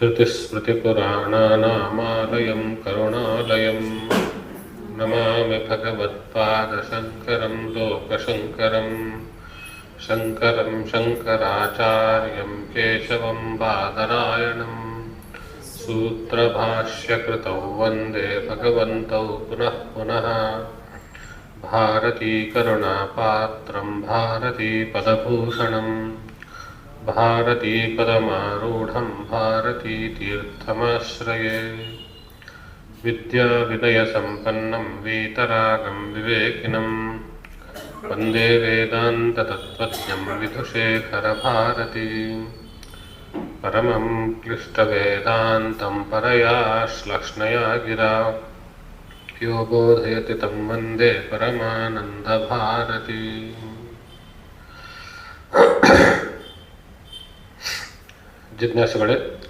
श्रुतिस्मृतिपुराणानामालयं करुणालयं। नमामि भगवत्पादशङ्करं, लोकशङ्करं, शङ्करं शङ्कराचार्यं केशवं बादरायणं। सूत्रभाष्यकृतौ वंदे भगवन्तौ पुनः पुनः। भारतीकरुणापात्रं, भारतीपदभूषणम्। भारतीपदमारूढं भारतीतीर्थमाश्रये विद्याविनयसम्पन्नं वीतरागं विवेकिनं। वंदे वेदान्ततत्त्वज्ञं विधुशेखरभारती परमं क्लिष्टवेदान्तं परया श्लक्ष्णया गिरा। यो बोधयति तं वंदे परमानन्दभारती। ಜಿಜ್ಞಾಸುಗಳೇ.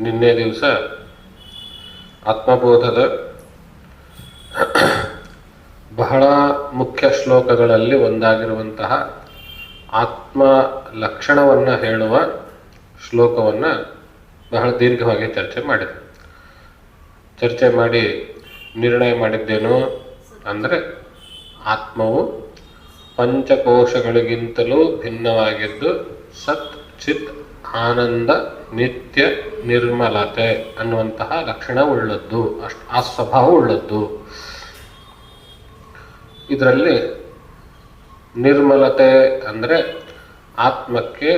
ನಿನ್ನೆ ದಿವಸ ಆತ್ಮಬೋಧದ ಬಹಳ ಮುಖ್ಯ ಶ್ಲೋಕಗಳಲ್ಲಿ ಒಂದಾಗಿರುವಂತಹ ಆತ್ಮ ಲಕ್ಷಣವನ್ನು ಹೇಳುವ ಶ್ಲೋಕವನ್ನು ಬಹಳ ದೀರ್ಘವಾಗಿ ಚರ್ಚೆ ಮಾಡಿದೆ. ಚರ್ಚೆ ಮಾಡಿ ನಿರ್ಣಯ ಮಾಡಿದ್ದೇನು ಅಂದರೆ ಆತ್ಮವು ಪಂಚಕೋಶಗಳಿಗಿಂತಲೂ ಭಿನ್ನವಾಗಿದ್ದು ಸತ್ ಚಿತ್ ಆನಂದ ನಿತ್ಯ ನಿರ್ಮಲತೆ ಅನ್ನುವಂತಹ ಲಕ್ಷಣ ಉಳ್ಳದ್ದು, ಅಷ್ಟು ಆ ಸ್ವಭಾವ ಉಳ್ಳದ್ದು. ಇದರಲ್ಲಿ ನಿರ್ಮಲತೆ ಅಂದರೆ ಆತ್ಮಕ್ಕೆ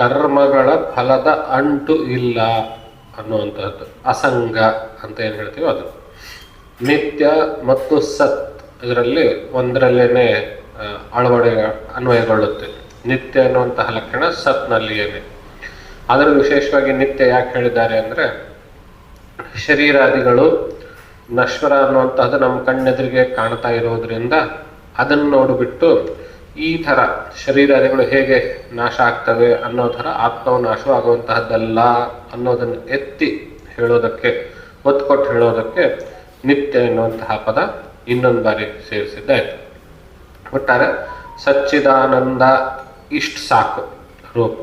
ಕರ್ಮಗಳ ಫಲದ ಅಂಟು ಇಲ್ಲ ಅನ್ನುವಂಥದ್ದು ಅಸಂಗ ಅಂತ ಏನು ಹೇಳ್ತೀವೋ ಅದು. ನಿತ್ಯ ಮತ್ತು ಸತ್, ಇದರಲ್ಲಿ ಒಂದರಲ್ಲೇನೆ ಅಳವಡೆ ಅನ್ವಯಗೊಳ್ಳುತ್ತೆ. ನಿತ್ಯ ಅನ್ನುವಂತಹ ಲಕ್ಷಣ ಸತ್ನಲ್ಲಿಯೇನೆ ಅದರ ವಿಶೇಷವಾಗಿ ನಿತ್ಯ ಯಾಕೆ ಹೇಳಿದ್ದಾರೆ ಅಂದರೆ, ಶರೀರಾದಿಗಳು ನಶ್ವರ ಅನ್ನುವಂತಹದ್ದು ನಮ್ಮ ಕಣ್ಣೆದುರಿಗೆ ಕಾಣ್ತಾ ಇರೋದ್ರಿಂದ ಅದನ್ನು ನೋಡಿಬಿಟ್ಟು ಈ ಥರ ಶರೀರಾದಿಗಳು ಹೇಗೆ ನಾಶ ಆಗ್ತವೆ ಅನ್ನೋ ಥರ ಆತ್ಮವು ನಾಶವಾಗುವಂತಹದ್ದಲ್ಲ ಅನ್ನೋದನ್ನು ಎತ್ತಿ ಹೇಳೋದಕ್ಕೆ ಒತ್ತು ಕೊಟ್ಟು ಹೇಳೋದಕ್ಕೆ ನಿತ್ಯ ಎನ್ನುವಂತಹ ಪದ ಇನ್ನೊಂದು ಬಾರಿ ಸೇರಿಸಿದ್ದಾಯ್ತು ಒಟ್ಟಾರೆ ಸಚ್ಚಿದಾನಂದ ಇಷ್ಟು ಸಾಕು ರೂಪ.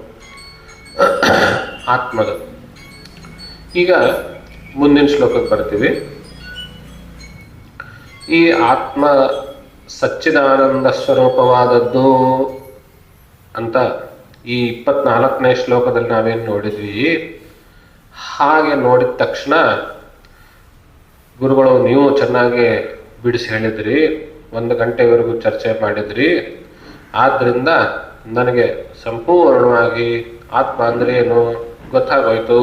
ಆತ್ಮದ. ಈಗ ಮುಂದಿನ ಶ್ಲೋಕಕ್ಕೆ ಬರ್ತೀವಿ. ಈ ಆತ್ಮ ಸಚ್ಚಿದಾನಂದ ಸ್ವರೂಪವಾದದ್ದು ಅಂತ ಈ ಇಪ್ಪತ್ನಾಲ್ಕನೇ ಶ್ಲೋಕದಲ್ಲಿ ನಾವೇನು ನೋಡಿದ್ವಿ? ಹಾಗೆ ನೋಡಿದ ತಕ್ಷಣ ಗುರುಗಳು ನೀವು ಚೆನ್ನಾಗಿ ಬಿಡಿಸಿ ಹೇಳಿದ್ರಿ, ಒಂದು ಗಂಟೆವರೆಗೂ ಚರ್ಚೆ ಮಾಡಿದ್ರಿ. ಆದ್ದರಿಂದ ನನಗೆ ಸಂಪೂರ್ಣವಾಗಿ ಆತ್ಮ ಅಂದ್ರೆ ಏನು ಗೊತ್ತಾಗೋಯ್ತು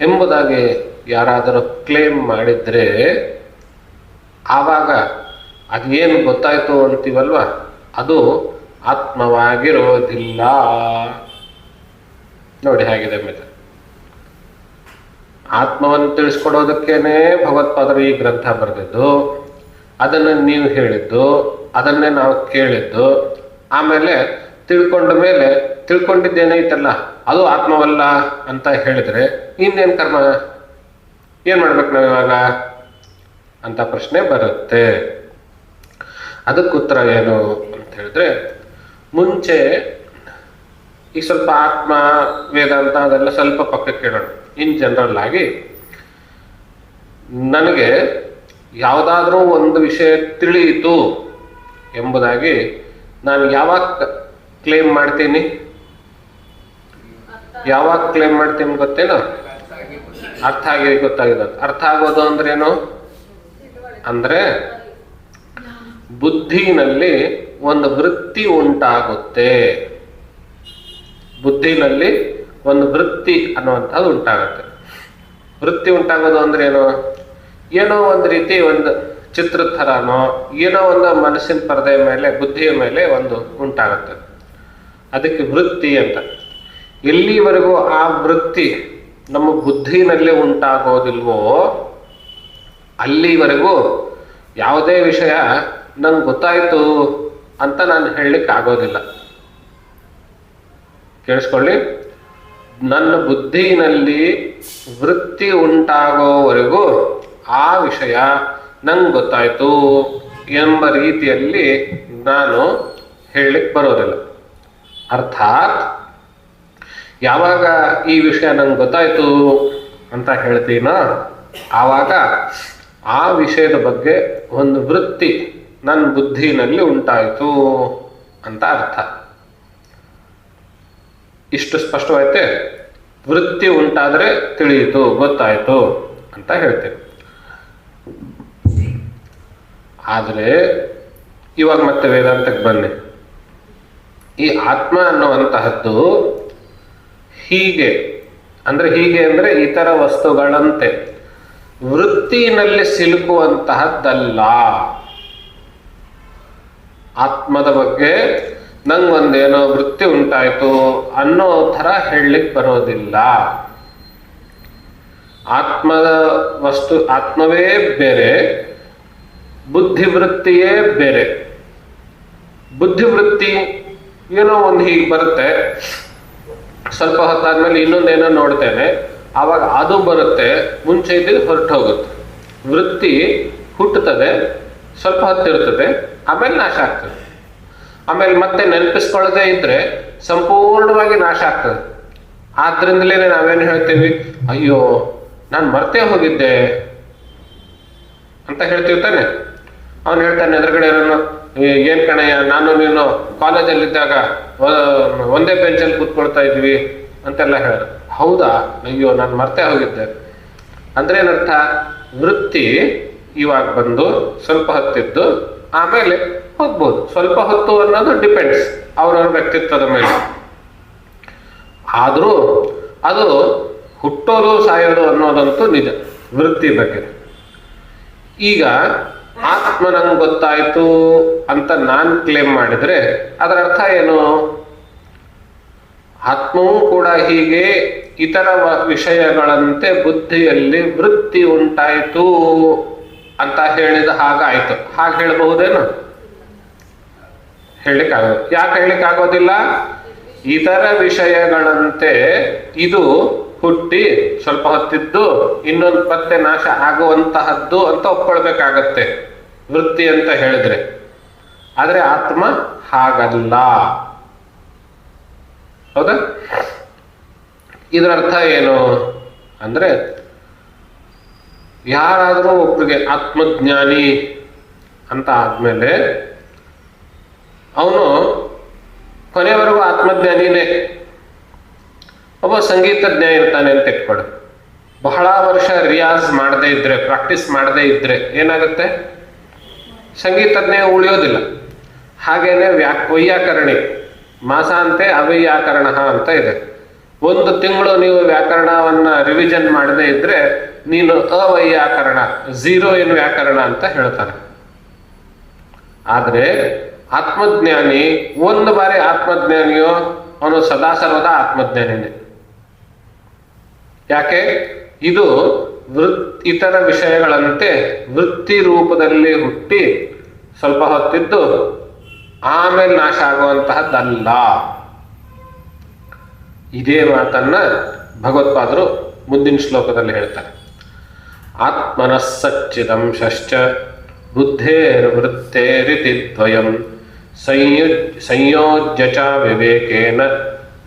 ಎಂಬುದಾಗಿ ಯಾರಾದರೂ ಕ್ಲೇಮ್ ಮಾಡಿದ್ರೆ ಆವಾಗ ಅದೇನು ಗೊತ್ತಾಯ್ತು ಅಂತೀವಲ್ವ? ಅದು ಆತ್ಮವಾಗಿರೋದಿಲ್ಲ. ನೋಡಿ ಹೇಗಿದೆ ಮಿತ್ರ. ಆತ್ಮವನ್ನು ತಿಳಿಸ್ಕೊಡೋದಕ್ಕೇನೆ ಭಗವತ್ಪಾದರು ಈ ಗ್ರಂಥ ಬರೆದಿದ್ದು, ಅದನ್ನು ನೀವು ಹೇಳಿದ್ದು, ಅದನ್ನೇ ನಾವು ಕೇಳಿದ್ದು ಆಮೇಲೆ ತಿಳ್ಕೊಂಡ ಮೇಲೆ ತಿಳ್ಕೊಂಡಿದ್ದೇನೈತಲ್ಲ ಅದು ಆತ್ಮವಲ್ಲ ಅಂತ ಹೇಳಿದ್ರೆ ಇನ್ನೇನು ಕರ್ಮ? ಏನು ಮಾಡ್ಬೇಕು ನಾವು ಇವಾಗ? ಅಂತ ಪ್ರಶ್ನೆ ಬರುತ್ತೆ. ಅದಕ್ಕೆ ಉತ್ತರ ಏನು ಅಂತ ಹೇಳಿದ್ರೆ, ಮುಂಚೆ ಈ ಸ್ವಲ್ಪ ಆತ್ಮ ವೇದಾಂತ ಅದೆಲ್ಲ ಸ್ವಲ್ಪ ಪಕ್ಕಕ್ಕೆ ಕೇಳೋಣ. ಇನ್ ಜನರಲ್ ಆಗಿ ನನಗೆ ಯಾವುದಾದ್ರೂ ಒಂದು ವಿಷಯ ತಿಳಿಯಿತು ಎಂಬುದಾಗಿ ನಾನು ಯಾವಾಗ ಕ್ಲೇಮ್ ಮಾಡ್ತೀನಿ? ಯಾವಾಗ ಕ್ಲೇಮ್ ಮಾಡ್ತೀನಿ ಗೊತ್ತೇನೋ? ಅರ್ಥ ಆಗಿದೆ, ಗೊತ್ತಾಗಿದೆ. ಅರ್ಥ ಆಗೋದು ಅಂದ್ರೇನು? ಅಂದ್ರೆ ಬುದ್ಧಿನಲ್ಲಿ ಒಂದು ವೃತ್ತಿ ಉಂಟಾಗುತ್ತೆ. ಬುದ್ಧಿನಲ್ಲಿ ಒಂದು ವೃತ್ತಿ ಅನ್ನುವಂಥದ್ದು ಉಂಟಾಗುತ್ತೆ. ವೃತ್ತಿ ಉಂಟಾಗೋದು ಅಂದ್ರೆ ಏನು ಏನೋ ಒಂದು ರೀತಿ ಒಂದು ಚಿತ್ರದ ಥರನೋ ಏನೋ ಒಂದು ಮನಸ್ಸಿನ ಪರದೆ ಮೇಲೆ, ಬುದ್ಧಿಯ ಮೇಲೆ ಒಂದು ಉಂಟಾಗುತ್ತೆ. ಅದಕ್ಕೆ ವೃತ್ತಿ ಅಂತ. ಎಲ್ಲಿವರೆಗೂ ಆ ವೃತ್ತಿ ನಮ್ಮ ಬುದ್ಧಿನಲ್ಲಿ ಉಂಟಾಗೋದಿಲ್ವೋ, ಅಲ್ಲಿವರೆಗೂ ಯಾವುದೇ ವಿಷಯ ನಂಗೆ ಗೊತ್ತಾಯ್ತು ಅಂತ ನಾನು ಹೇಳಲಿಕ್ಕೆ ಆಗೋದಿಲ್ಲ ಕೇಳಿಸ್ಕೊಳ್ಳಿ. ನನ್ನ ಬುದ್ಧಿನಲ್ಲಿ ವೃತ್ತಿ ಉಂಟಾಗೋವರೆಗೂ ಆ ವಿಷಯ ನಂಗೆ ಗೊತ್ತಾಯ್ತು ಎಂಬ ರೀತಿಯಲ್ಲಿ ನಾನು ಹೇಳಲಿಕ್ಕೆ ಬರೋದಿಲ್ಲ. ಅರ್ಥಾತ್ ಯಾವಾಗ ಈ ವಿಷಯ ನಂಗೆ ಗೊತ್ತಾಯ್ತು ಅಂತ ಹೇಳ್ತೀನೋ ಆವಾಗ ಆ ವಿಷಯದ ಬಗ್ಗೆ ಒಂದು ವೃತ್ತಿ ನನ್ನ ಬುದ್ಧಿನಲ್ಲಿ ಉಂಟಾಯಿತು ಅಂತ ಅರ್ಥ. ಇಷ್ಟು ಸ್ಪಷ್ಟವಾಯ್ತೆ? ವೃತ್ತಿ ಉಂಟಾದರೆ ತಿಳಿಯಿತು, ಗೊತ್ತಾಯಿತು ಅಂತ ಹೇಳ್ತೇವೆ ಆದರೆ ಇವಾಗ ಮತ್ತೆ ವೇದಾಂತಕ್ಕೆ ಬನ್ನಿ. ಈ ಆತ್ಮ ಅನ್ನುವಂತಹದ್ದು ಹೀಗೆ, ಅಂದ್ರೆ ಹೀಗೆ ಅಂದ್ರೆ ಇತರ ವಸ್ತುಗಳಂತೆ, ವೃತ್ತಿನಲ್ಲಿ ಸಿಲುಕುವಂತಹದ್ದಲ್ಲ. ಆತ್ಮದ ಬಗ್ಗೆ ನಂಗೊಂದೇನೋ ವೃತ್ತಿ ಉಂಟಾಯ್ತು ಅನ್ನೋ ಥರ ಹೇಳಲಿಕ್ಕೆ ಬರೋದಿಲ್ಲ. ಆತ್ಮದ ವಸ್ತು, ಆತ್ಮವೇ ಬೇರೆ ಬುದ್ಧಿವೃತ್ತಿಯೇ ಬೇರೆ. ಬುದ್ಧಿವೃತ್ತಿ ಏನೋ ಒಂದು ಹೀಗೆ ಬರುತ್ತೆ. ಸ್ವಲ್ಪ ಹೊತ್ತಾದ್ಮೇಲೆ ಇನ್ನೊಂದೇನೋ ನೋಡ್ತೇನೆ. ಆವಾಗ ಅದು ಬರುತ್ತೆ, ಮುಂಚೆ ಇದ್ದಿದ್ದು ಹೊರಟು ಹೋಗುತ್ತೆ. ವೃತ್ತಿ ಹುಟ್ಟುತ್ತದೆ, ಸ್ವಲ್ಪ ಹೊತ್ತಿರ್ತದೆ ಆಮೇಲೆ ನಾಶ ಆಗ್ತದೆ. ಆಮೇಲೆ ಮತ್ತೆ ನೆನಪಿಸ್ಕೊಳ್ಳದೆ ಇದ್ರೆ ಸಂಪೂರ್ಣವಾಗಿ ನಾಶ ಆಗ್ತದೆ. ಆದ್ರಿಂದಲೇ ನಾವೇನು ಹೇಳ್ತೀವಿ? ಅಯ್ಯೋ, ನಾನು ಮರ್ತೇ ಹೋಗಿದ್ದೆ ಅಂತ ಹೇಳ್ತೀವಿ ತಾನೆ. ಅವನು ಹೇಳ್ತಾನೆ, ಎದುರುಗಡೆ ಏನೋ ಕಣಯ್ಯ ನಾನು ನೀನು ಕಾಲೇಜಲ್ಲಿದ್ದಾಗ ಒಂದೇ ಬೆಂಚಲ್ಲಿ ಕೂತ್ಕೊಳ್ತಾ ಇದ್ವಿ, ಅಂತೆಲ್ಲ ಹೇಳ ಹೌದಾ? ಅಯ್ಯೋ, ನಾನು ಮರ್ತೇ ಹೋಗಿದ್ದೆ. ಅಂದ್ರೆ ಏನರ್ಥ? ವೃತ್ತಿ ಇವಾಗ ಬಂದು ಸ್ವಲ್ಪ ಹೊತ್ತಿದ್ದು, ಆಮೇಲೆ ಹೋಗ್ಬೋದು. ಸ್ವಲ್ಪ ಹೊತ್ತು ಅನ್ನೋದು ಡಿಪೆಂಡ್ಸ್ ಅವ್ರವ್ರ ವ್ಯಕ್ತಿತ್ವದ ಮೇಲೆ. ಆದರೂ ಅದು ಹುಟ್ಟೋದು, ಸಾಯೋದು ಅನ್ನೋದಂತೂ ನಿಜ, ವೃತ್ತಿ ಬಗ್ಗೆ. ಈಗ ಆತ್ಮ ನಂಗೆ ಗೊತ್ತಾಯ್ತು ಅಂತ ನಾನು ಕ್ಲೇಮ್ ಮಾಡಿದ್ರೆ, ಅದರ ಅರ್ಥ ಏನು? ಆತ್ಮವೂ ಕೂಡ ಹೀಗೆ ಇತರ ವಿಷಯಗಳಂತೆ ಬುದ್ಧಿಯಲ್ಲಿ ವೃತ್ತಿ ಉಂಟಾಯಿತು ಅಂತ ಹೇಳಿದ ಹಾಗಾಯ್ತು. ಹಾಗೆ ಹೇಳಬಹುದೇನು? ಹೇಳಲಿಕ್ಕಾಗ, ಯಾಕೆ ಹೇಳಲಿಕ್ಕಾಗೋದಿಲ್ಲ? ಇತರ ವಿಷಯಗಳಂತೆ ಇದು ಹುಟ್ಟಿ ಸ್ವಲ್ಪ ಹೊತ್ತಿದ್ದು ಇನ್ನೊಂದು ಮತ್ತೆ ನಾಶ ಆಗುವಂತಹದ್ದು ಅಂತ ಒಪ್ಕೊಳ್ಬೇಕಾಗತ್ತೆ. ವೃತ್ತಿ ಅಂತ ಹೇಳಿದ್ರೆ. ಆದರೆ ಆತ್ಮ ಹಾಗಲ್ಲ. ಹೌದಾ? ಇದರ ಅರ್ಥ ಏನು ಅಂದ್ರೆ ಯಾರಾದರೂ ಒಬ್ಬರಿಗೆ ಆತ್ಮಜ್ಞಾನಿ ಅಂತ ಆದ್ಮೇಲೆ ಅವನು ಕೊನೆವರೆಗೂ ಆತ್ಮಜ್ಞಾನಿನೇ. ಒಬ್ಬ ಸಂಗೀತಜ್ಞ ಇರ್ತಾನೆ ಅಂತ ಇಟ್ಕೊಡು. ಬಹಳ ವರ್ಷ ರಿಯಾಜ್ ಮಾಡದೇ ಇದ್ರೆ, ಪ್ರಾಕ್ಟೀಸ್ ಮಾಡದೇ ಇದ್ರೆ ಏನಾಗುತ್ತೆ? ಸಂಗೀತಜ್ಞ ಉಳಿಯೋದಿಲ್ಲ. ಹಾಗೇನೆ ವ್ಯಾ ವೈಯಾಕರಣಿ, ಮಾಸಾಂತೆ ಅವ್ಯಾಕರಣ ಅಂತ ಇದೆ. ಒಂದು ತಿಂಗಳು ನೀವು ವ್ಯಾಕರಣವನ್ನ ರಿವಿಷನ್ ಮಾಡದೇ ಇದ್ರೆ, ನೀನು ಅವೈಯಾಕರಣ ಝೀರೋ ಇನ್ ವ್ಯಾಕರಣ ಅಂತ ಹೇಳ್ತಾರೆ ಆದ್ರೆ ಆತ್ಮಜ್ಞಾನಿ, ಒಂದು ಬಾರಿ ಆತ್ಮಜ್ಞಾನಿಯೋ, ಅವನು ಸದಾ ಸರ್ವದಾ ಆತ್ಮಜ್ಞಾನಿನೇ. ಯಾಕೆ? ಇದು ವೃತ್, ಇತರ ವಿಷಯಗಳಂತೆ ವೃತ್ತಿ ರೂಪದಲ್ಲಿ ಹುಟ್ಟಿ ಸ್ವಲ್ಪ ಹೊತ್ತಿದ್ದು ಆಮೇಲೆ ನಾಶ ಆಗುವಂತಹದ್ದಲ್ಲ. ಇದೇ ಮಾತನ್ನ ಭಗವತ್ಪಾದರು ಮುಂದಿನ ಶ್ಲೋಕದಲ್ಲಿ ಹೇಳ್ತಾರೆ. ಆತ್ಮನಸ್ಸಚ್ಚಿದಂಶ್ಚ ಬುದ್ಧೇರ್ವೃತ್ತೇರಿತಿ ದ್ವಯಂ ಸಂಯುಜ್, ಸಂಯೋಜ್ಯ ಚ ವಿವೇಕೇನ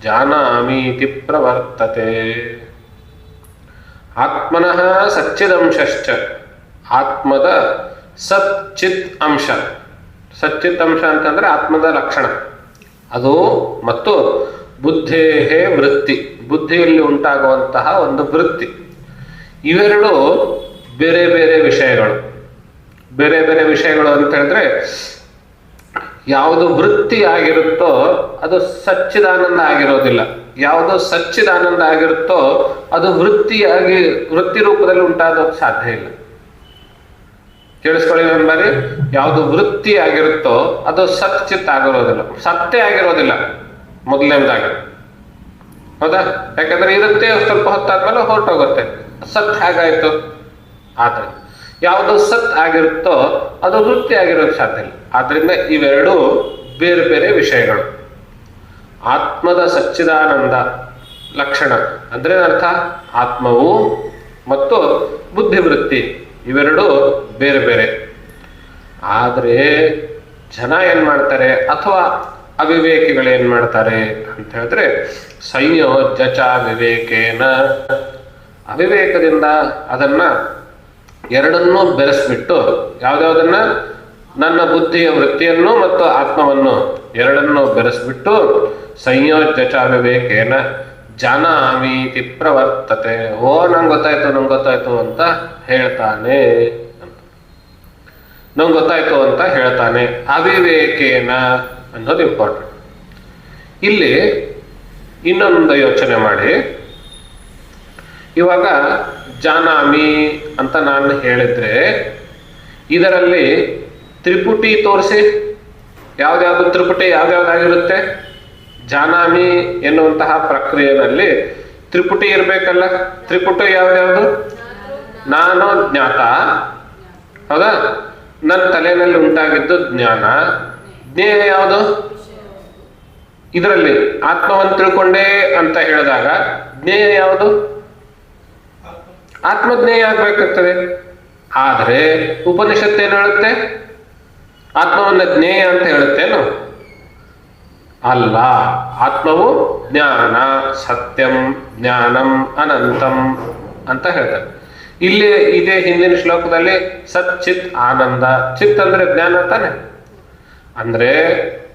ಜಾನಾಮೀತಿ ಪ್ರವರ್ತತೆ. ಆತ್ಮನಃ ಸಚ್ಚಿದಂಶಶ್ಚ. ಆತ್ಮದ ಸಚ್ಚಿತ್ ಅಂಶ. ಸಚ್ಚಿತ್ ಅಂಶ ಅಂತಂದ್ರೆ ಆತ್ಮದ ಲಕ್ಷಣ. ಅದು ಮತ್ತು ಬುದ್ಧೇಹೇ ವೃತ್ತಿ. ಬುದ್ಧಿಯಲ್ಲಿ ಉಂಟಾಗುವಂತಹ ಒಂದು ವೃತ್ತಿ. ಇವೆರಡು ಬೇರೆ ಬೇರೆ ವಿಷಯಗಳು. ಬೇರೆ ಬೇರೆ ವಿಷಯಗಳು ಅಂತ ಹೇಳಿದ್ರೆ ಯಾವುದು ವೃತ್ತಿ ಆಗಿರುತ್ತೋ ಅದು ಸಚ್ಚಿದಾನಂದ ಆಗಿರೋದಿಲ್ಲ. ಯಾವುದು ಸಚ್ಚಿದಾನಂದ ಆಗಿರುತ್ತೋ ಅದು ವೃತ್ತಿಯಾಗಿ, ವೃತ್ತಿ ರೂಪದಲ್ಲಿ ಉಂಟಾದಕ್ಕೆ ಸಾಧ್ಯ ಇಲ್ಲ. ಕೇಳಿಸ್ಕೊಳ್ಳಿ ಬಾರಿ ಯಾವುದು ವೃತ್ತಿ ಆಗಿರುತ್ತೋ ಅದು ಸಚ್ಚಿತ್ ಆಗಿರೋದಿಲ್ಲ. ಸತ್ಯ ಆಗಿರೋದಿಲ್ಲ. ಮೊದಲನೇದಾಗಿ. ಹೌದಾ? ಯಾಕಂದ್ರೆ ಇರುತ್ತೆ, ಸ್ವಲ್ಪ ಹೊತ್ತಾದ್ಮೇಲೆ ಹೊರಟೋಗುತ್ತೆ. ಸತ್ ಹಾಗಾಯ್ತು? ಆದ್ರೆ, ಯಾವುದು ಸತ್ ಆಗಿರುತ್ತೋ ಅದು ವೃತ್ತಿ ಆಗಿರೋದು ಸಾಧ್ಯ ಇಲ್ಲ. ಆದ್ರಿಂದ ಇವೆರಡೂ ಬೇರೆ ಬೇರೆ ವಿಷಯಗಳು. ಆತ್ಮದ ಸಚ್ಚಿದಾನಂದ ಲಕ್ಷಣ. ಅಂದ್ರೆ ಅರ್ಥ? ಆತ್ಮವು ಮತ್ತು ಬುದ್ಧಿವೃತ್ತಿ ಇವೆರಡೂ ಬೇರೆ ಬೇರೆ. ಆದರೆ ಜನ ಏನ್ ಮಾಡ್ತಾರೆ? ಅಥವಾ ಅವಿವೇಕಿಗಳು ಏನ್ ಮಾಡ್ತಾರೆ ಅಂತ ಹೇಳಿದ್ರೆ ಸಂಯೋಜಚ ವಿವೇಕೇನ. ಅವಿವೇಕದಿಂದ ಅದನ್ನ ಎರಡನ್ನೂ ಬೆರೆಸ್ಬಿಟ್ಟು ಯಾವ್ದಾವ್ದನ್ನ ನನ್ನ ಬುದ್ಧಿಯ ವೃತ್ತಿಯನ್ನು ಮತ್ತು ಆತ್ಮವನ್ನು ಎರಡನ್ನೂ ಬೆರೆಸ್ಬಿಟ್ಟು ವಿವೇಕೇನ ಜಾನಾಮೀತಿ ಪ್ರವರ್ತತೆ. ಓ, ನಂಗೆ ಗೊತ್ತಾಯ್ತು ನಂಗೆ ಗೊತ್ತಾಯ್ತು ಅಂತ ಹೇಳ್ತಾನೆ ನಂಗೆ ಗೊತ್ತಾಯ್ತು ಅಂತ ಹೇಳ್ತಾನೆ. ಅವಿವೇಕೇನ ಅನ್ನೋದು ಇಂಪಾರ್ಟೆಂಟ್ ಇಲ್ಲಿ ಇನ್ನೊಂದು ಯೋಚನೆ ಮಾಡಿ. ಇವಾಗ ಜಾನಾಮಿ ಅಂತ ನಾನು ಹೇಳಿದ್ರೆ ಇದರಲ್ಲಿ ತ್ರಿಪುಟಿ ತೋರಿಸಿ. ಯಾವ್ದ್ಯಾವ್ದು ತ್ರಿಪುಟಿ ಯಾವ್ದ್ಯಾವ್ದಾಗಿರುತ್ತೆ? ಜಾನಾಮಿ ಎನ್ನುವಂತಹ ಪ್ರಕ್ರಿಯೆಯಲ್ಲಿ ತ್ರಿಪುಟಿ ಇರಬೇಕಲ್ಲ. ತ್ರಿಪುಟಿ ಯಾವ್ದ್ಯಾವ್ದು? ನಾನು ಜ್ಞಾತ. ಹೌದಾ? ನನ್ನ ತಲೆಯಲ್ಲಿ ಉಂಟಾಗಿದ್ದು ಜ್ಞಾನ. ಜ್ಞೇಯ ಯಾವುದು? ಇದರಲ್ಲಿ ಆತ್ಮವನ್ನು ತಿಳ್ಕೊಂಡೆ ಅಂತ ಹೇಳಿದಾಗ ಜ್ಞೇಯ ಯಾವುದು? ಆತ್ಮಜ್ಞೇಯ ಆಗ್ಬೇಕಾಗ್ತದೆ. ಆದರೆ ಏನು ಹೇಳುತ್ತೆ? ಆತ್ಮವನ್ನ ಜ್ಞೇಯ ಅಂತ ಹೇಳುತ್ತೇನು? ಅಲ್ಲ, ಆತ್ಮವು ಜ್ಞಾನ, ಸತ್ಯಂ ಜ್ಞಾನಂ ಅನಂತಂ ಅಂತ ಹೇಳ್ತಾರೆ. ಇಲ್ಲಿ ಇದೇ ಹಿಂದಿನ ಶ್ಲೋಕದಲ್ಲಿ ಸತ್ ಚಿತ್ ಆನಂದ. ಚಿತ್ ಅಂದ್ರೆ ಜ್ಞಾನ ತಾನೆ. ಅಂದ್ರೆ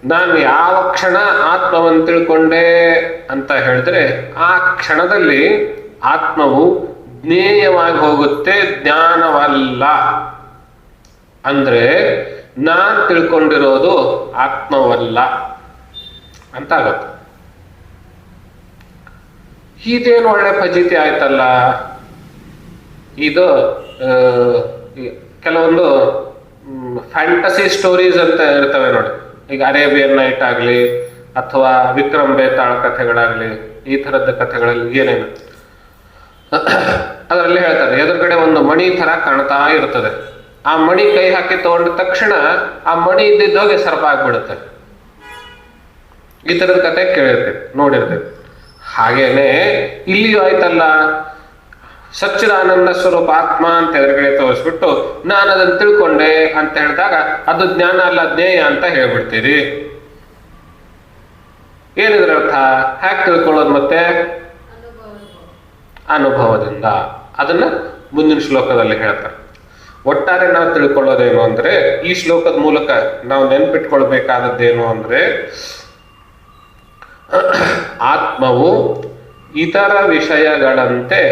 ನಾನು ಯಾವ ಕ್ಷಣ ಆತ್ಮವನ್ನು ತಿಳ್ಕೊಂಡೆ ಅಂತ ಹೇಳಿದ್ರೆ ಆ ಕ್ಷಣದಲ್ಲಿ ಆತ್ಮವು ಜ್ಞೇಯವಾಗಿ ಹೋಗುತ್ತೆ, ಜ್ಞಾನವಲ್ಲ. ಅಂದ್ರೆ ನಾನ್ ತಿಳ್ಕೊಂಡಿರೋದು ಆತ್ಮವಲ್ಲ ಅಂತ ಆಗತ್ತೆ ಇದೇನು ಒಳ್ಳೆ ಫಜಿತಿ ಆಯ್ತಲ್ಲ? ಇದು ಕೆಲವೊಂದು ಫ್ಯಾಂಟಸಿ ಸ್ಟೋರೀಸ್ ಅಂತ ಇರ್ತವೆ ನೋಡಿ. ಈಗ ಅರೇಬಿಯನ್ ನೈಟ್ ಆಗಲಿ, ಅಥವಾ ವಿಕ್ರಮ್ ಬೇತಾಳ ಕಥೆಗಳಾಗಲಿ, ಈ ಥರದ ಕಥೆಗಳಲ್ಲಿ ಏನೇನು. ಅದರಲ್ಲಿ ಹೇಳ್ತಾರೆ, ಎದುರುಗಡೆ ಒಂದು ಮಣಿ ತರ ಕಾಣ್ತಾ ಇರ್ತದೆ. ಆ ಮಣಿ ಕೈ ಹಾಕಿ ತಗೊಂಡ ತಕ್ಷಣ ಆ ಮಣಿ ಇದ್ದಿದ್ದೋಗಿ ಸರ್ಪ ಆಗ್ಬಿಡುತ್ತೆ. ಈ ತರದ ಕತೆ ಕೇಳಿರ್ತೇವೆ ನೋಡಿರ್ತೇವೆ ಹಾಗೇನೆ ಇಲ್ಲಿಯೂ ಆಯ್ತಲ್ಲ. ಸಚ್ಚಿದಾನಂದ ಸ್ವರೂಪ ಆತ್ಮ ಅಂತ ಎದುರುಗಡೆ ತೋರಿಸ್ಬಿಟ್ಟು ನಾನು ಅದನ್ನು ತಿಳ್ಕೊಂಡೆ ಅಂತ ಹೇಳಿದಾಗ, ಅದು ಜ್ಞಾನ ಅಲ್ಲ ಜ್ಞೇಯ ಅಂತ ಹೇಳ್ಬಿಡ್ತೀರಿ. ಏನಿದ್ರ ಅರ್ಥ? ಹ್ಯಾಕ್ ತಿಳ್ಕೊಳ್ಳೋದು ಮತ್ತೆ? ಅನುಭವದಿಂದ. ಅದನ್ನ ಮುಂದಿನ ಶ್ಲೋಕದಲ್ಲಿ ಹೇಳ್ತಾರೆ. ಒಟ್ಟಾರೆ ನಾವು ತಿಳ್ಕೊಳ್ಳೋದೇನು ಅಂದ್ರೆ ಈ ಶ್ಲೋಕದ ಮೂಲಕ ನಾವು ನೆನ್ಪಿಟ್ಕೊಳ್ಬೇಕಾದದ್ದೇನು ಅಂದ್ರೆ ಆತ್ಮವು ಇತರ ವಿಷಯಗಳಂತೆ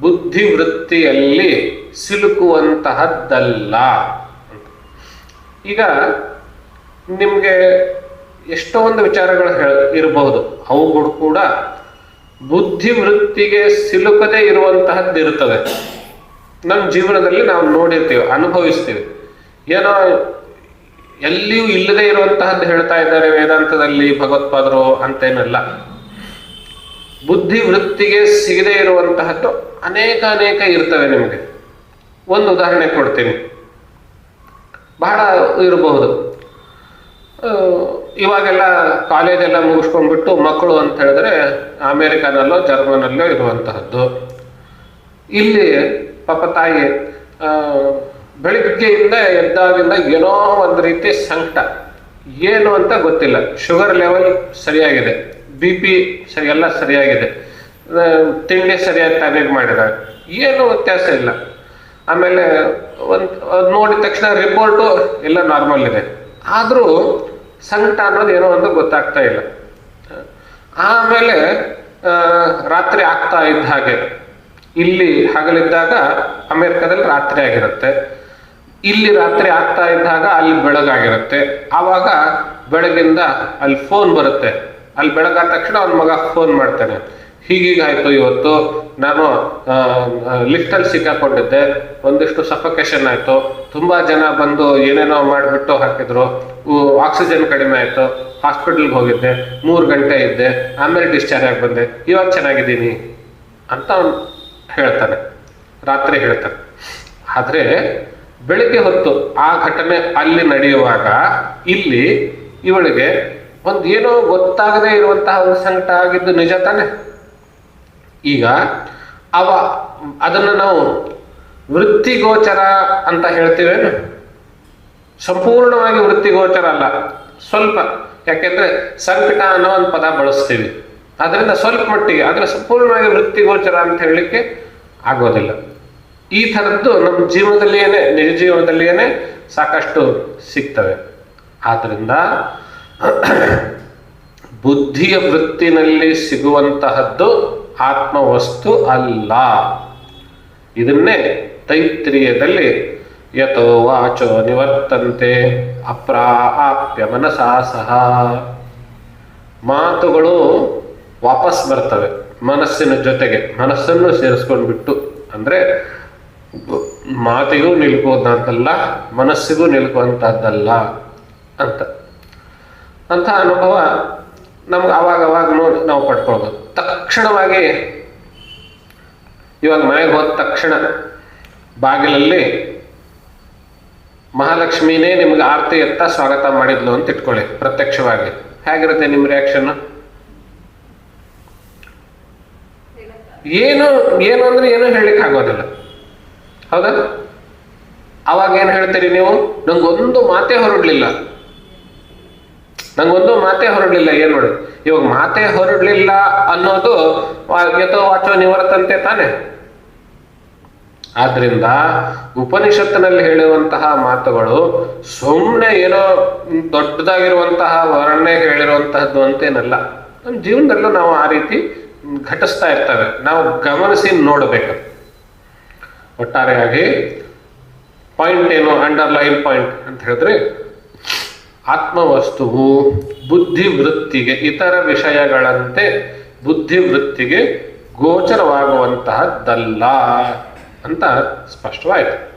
ಬುದ್ಧಿವೃತ್ತಿಯಲ್ಲಿ ಸಿಲುಕುವಂತಹದ್ದಲ್ಲ ಈಗ ನಿಮಗೆ ಎಷ್ಟೋ ಒಂದು ವಿಚಾರಗಳು ಹೇಳ ಇರಬಹುದು ಅವುಗಳು ಕೂಡ ಬುದ್ಧಿವೃತ್ತಿಗೆ ಸಿಲುಕದೇ ಇರುವಂತಹದ್ದು ಇರ್ತದೆ ನಮ್ಮ ಜೀವನದಲ್ಲಿ ನಾವು ನೋಡಿರ್ತೀವಿ, ಅನುಭವಿಸ್ತೀವಿ. ಏನೋ ಎಲ್ಲಿಯೂ ಇಲ್ಲದೆ ಇರುವಂತಹದ್ದು ಹೇಳ್ತಾ ಇದ್ದಾರೆ ವೇದಾಂತದಲ್ಲಿ ಭಗವತ್ಪಾದರು ಅಂತೇನಲ್ಲ. ಬುದ್ಧಿವೃತ್ತಿಗೆ ಸಿಗದೆ ಇರುವಂತಹದ್ದು ಅನೇಕ ಅನೇಕ ಇರ್ತವೆ ನಿಮಗೆ. ಒಂದು ಉದಾಹರಣೆ ಕೊಡ್ತೀನಿ. ಬಹಳ ಇರಬಹುದು. ಇವಾಗೆಲ್ಲ ಕಾಲೇಜೆಲ್ಲ ಮುಗಿಸ್ಕೊಂಡ್ಬಿಟ್ಟು ಮಕ್ಕಳು ಅಂತ ಹೇಳಿದ್ರೆ ಅಮೇರಿಕಾನಲ್ಲೋ ಜರ್ಮನಲ್ಲೋ ಇರುವಂತಹದ್ದು. ಇಲ್ಲಿ ಪಾಪ ತಾಯಿ ಬೆಳಿಗ್ಗೆಯಿಂದ ಎದ್ದಾಗಿಂದ ಏನೋ ಒಂದು ರೀತಿ ಸಂಕಟ. ಏನು ಅಂತ ಗೊತ್ತಿಲ್ಲ. ಶುಗರ್ ಲೆವೆಲ್ ಸರಿಯಾಗಿದೆ. ಬಿ ಪಿ ಸರಿ, ಎಲ್ಲ ಸರಿಯಾಗಿದೆ. ತಿಂಡಿ ಸರಿಯಾಗಿ ಟೈಮಿಗೆ ಮಾಡಿದ್ದಾರೆ ಏನು ವ್ಯತ್ಯಾಸ ಇಲ್ಲ. ಆಮೇಲೆ ಒಂದು ನೋಡಿದ ತಕ್ಷಣ ರಿಪೋರ್ಟು ಎಲ್ಲ ನಾರ್ಮಲ್ ಇದೆ. ಆದರೂ ಸಂಕಟ ಅನ್ನೋದು ಏನೋ ಒಂದು ಗೊತ್ತಾಗ್ತಾ ಇಲ್ಲ. ಆಮೇಲೆ ರಾತ್ರಿ ಆಗ್ತಾ ಇದ್ದ ಹಾಗೆ. ಇಲ್ಲಿ ಹಗಲಿದ್ದಾಗ ಅಮೆರಿಕದಲ್ಲಿ ರಾತ್ರಿ ಆಗಿರುತ್ತೆ. ಇಲ್ಲಿ ರಾತ್ರಿ ಆಗ್ತಾ ಇದ್ದಾಗ ಅಲ್ಲಿ ಬೆಳಗಾಗಿರುತ್ತೆ. ಆವಾಗ ಬೆಳಗಿಂದ ಅಲ್ಲಿ ಫೋನ್ ಬರುತ್ತೆ. ಅಲ್ಲಿ ಬೆಳಗಾದ ತಕ್ಷಣ ಅವನ ಮಗ ಫೋನ್ ಮಾಡ್ತಾನೆ. ಹೀಗೀಗಾಯ್ತು ಇವತ್ತು. ನಾನು ಲಿಫ್ಟಲ್ಲಿ ಸಿಕ್ಕಾಕೊಂಡಿದ್ದೆ. ಒಂದಿಷ್ಟು ಸಫೊಕೇಶನ್ ಆಯ್ತು. ತುಂಬಾ ಜನ ಬಂದು ಏನೇನೋ ಮಾಡಿಬಿಟ್ಟು ಹಾಕಿದ್ರು. ಆಕ್ಸಿಜನ್ ಕಡಿಮೆ ಆಯ್ತು. ಹಾಸ್ಪಿಟಲ್ಗೆ ಹೋಗಿದ್ದೆ. ಮೂರು ಗಂಟೆ ಇದ್ದೆ. ಆಮೇಲೆ ಡಿಸ್ಚಾರ್ಜ್ ಆಗಿ ಬಂದೆ. ಇವಾಗ ಚೆನ್ನಾಗಿದ್ದೀನಿ ಅಂತ ಹೇಳ್ತಾನೆ ರಾತ್ರಿ ಹೇಳ್ತಾನೆ ಆದರೆ ಬೆಳಿಗ್ಗೆ ಹೊತ್ತು ಆ ಘಟನೆ ಅಲ್ಲಿ ನಡೆಯುವಾಗ ಇಲ್ಲಿ ಇವಳಿಗೆ ಒಂದು ಏನೋ ಗೊತ್ತಾಗದೇ ಇರುವಂತಹ ಒಂದು ಸಂಕಟ ಆಗಿದ್ದು ನಿಜ ತಾನೆ. ಈಗ ಅವ ಅದನ್ನು ನಾವು ವೃತ್ತಿಗೋಚರ ಅಂತ ಹೇಳ್ತೀವೇನು? ಸಂಪೂರ್ಣವಾಗಿ ವೃತ್ತಿಗೋಚರ ಅಲ್ಲ. ಸ್ವಲ್ಪ. ಯಾಕೆಂದ್ರೆ ಸಂಕಟ ಅನ್ನೋ ಒಂದು ಪದ ಬಳಸ್ತೀವಿ. ಅದರಿಂದ ಸ್ವಲ್ಪ ಮಟ್ಟಿಗೆ, ಆದರೆ ಸಂಪೂರ್ಣವಾಗಿ ವೃತ್ತಿಗೋಚರ ಅಂತ ಹೇಳಲಿಕ್ಕೆ ಆಗೋದಿಲ್ಲ. ಈ ಥರದ್ದು ನಮ್ಮ ಜೀವನದಲ್ಲಿಯೇ ನಿಜ ಜೀವನದಲ್ಲಿಯೇನೆ ಸಾಕಷ್ಟು ಸಿಗ್ತವೆ. ಆದ್ದರಿಂದ ಬುದ್ಧಿಯ ವೃತ್ತಿನಲ್ಲಿ ಸಿಗುವಂತಹದ್ದು ಆತ್ಮವಸ್ತು ಅಲ್ಲ. ಇದನ್ನೇ ತೈತ್ರಿಯದಲ್ಲಿ ಯಥೋ ವಾಚೋ ನಿವರ್ತಂತೆ ಅಪ್ರಾಪ್ಯ ಮನಸಾ ಸಹ ಮಾತುಗಳು ವಾಪಸ್ ಬರ್ತವೆ. ಮನಸ್ಸಿನ ಜೊತೆಗೆ, ಮನಸ್ಸನ್ನು ಸೇರಿಸ್ಕೊಂಡ್ಬಿಟ್ಟು, ಅಂದ್ರೆ ಮಾತಿಗೂ ನಿಲ್ಕೋದಂತಲ್ಲ ಮನಸ್ಸಿಗೂ ನಿಲ್ಕುವಂಥದ್ದಲ್ಲ ಅಂತ. ಅಂಥ ಅನುಭವ ನಮ್ಗೆ ಅವಾಗ ಅವಾಗ ನೋಡಿ ನಾವು ಪಡ್ಕೊಳ್ಬೋದು. ತಕ್ಷಣವಾಗಿ ಇವಾಗ ಮನೆಗೆ ಹೋದ ತಕ್ಷಣ ಬಾಗಿಲಲ್ಲಿ ಮಹಾಲಕ್ಷ್ಮಿನೇ ನಿಮ್ಗೆ ಆರತಿ ಎತ್ತ ಸ್ವಾಗತ ಮಾಡಿದ್ಲು ಅಂತ ಇಟ್ಕೊಳ್ಳಿ, ಪ್ರತ್ಯಕ್ಷವಾಗಿ. ಹೇಗಿರುತ್ತೆ ನಿಮ್ಮ ರಿಯಾಕ್ಷನ್ ಏನು ಏನು ಅಂದ್ರೆ ಏನು ಹೇಳಲಿಕ್ಕೆ ಆಗೋದಿಲ್ಲ. ಹೌದಾ? ಅವಾಗ ಏನು ಹೇಳ್ತೀರಿ ನೀವು? ನಂಗೊಂದು ಮಾತೆ ಹೊರಡ್ಲಿಲ್ಲ. ನಂಗೊಂದು ಮಾತೆ ಹೊರಡ್ಲಿಲ್ಲ, ಏನ್ ನೋಡಿ ಇವಾಗ ಮಾತೆ ಹೊರಡ್ಲಿಲ್ಲ ಅನ್ನೋದು ಯಥೋ ವಾಚೋ ನಿವರ್ತಂತೆ ತಾನೆ. ಆದ್ರಿಂದ ಉಪನಿಷತ್ತಿನಲ್ಲಿ ಹೇಳುವಂತಹ ಮಾತುಗಳು ಸುಮ್ಮನೆ ಏನೋ ದೊಡ್ಡದಾಗಿರುವಂತಹ ವರ್ಣೆ ಹೇಳಿರುವಂತಹದ್ದು ಅಂತೇನಲ್ಲ. ನಮ್ಮ ಜೀವನದಲ್ಲೂ ನಾವು ಆ ರೀತಿ ಘಟಿಸ್ತಾ ಇರ್ತವೆ. ನಾವು ಗಮನಿಸಿ ನೋಡಬೇಕು. ಒಟ್ಟಾರೆಯಾಗಿ ಪಾಯಿಂಟ್ ಏನು ಅಂಡರ್ಲೈನ್ ಪಾಯಿಂಟ್ ಅಂತ ಹೇಳಿದ್ರೆ ಆತ್ಮವಸ್ತುವು ಬುದ್ಧಿವೃತ್ತಿಗೆ ಇತರ ವಿಷಯಗಳಂತೆ ಬುದ್ಧಿವೃತ್ತಿಗೆ ಗೋಚರವಾಗುವಂತಹದ್ದಲ್ಲ ಅಂತ ಸ್ಪಷ್ಟವಾಯಿತು.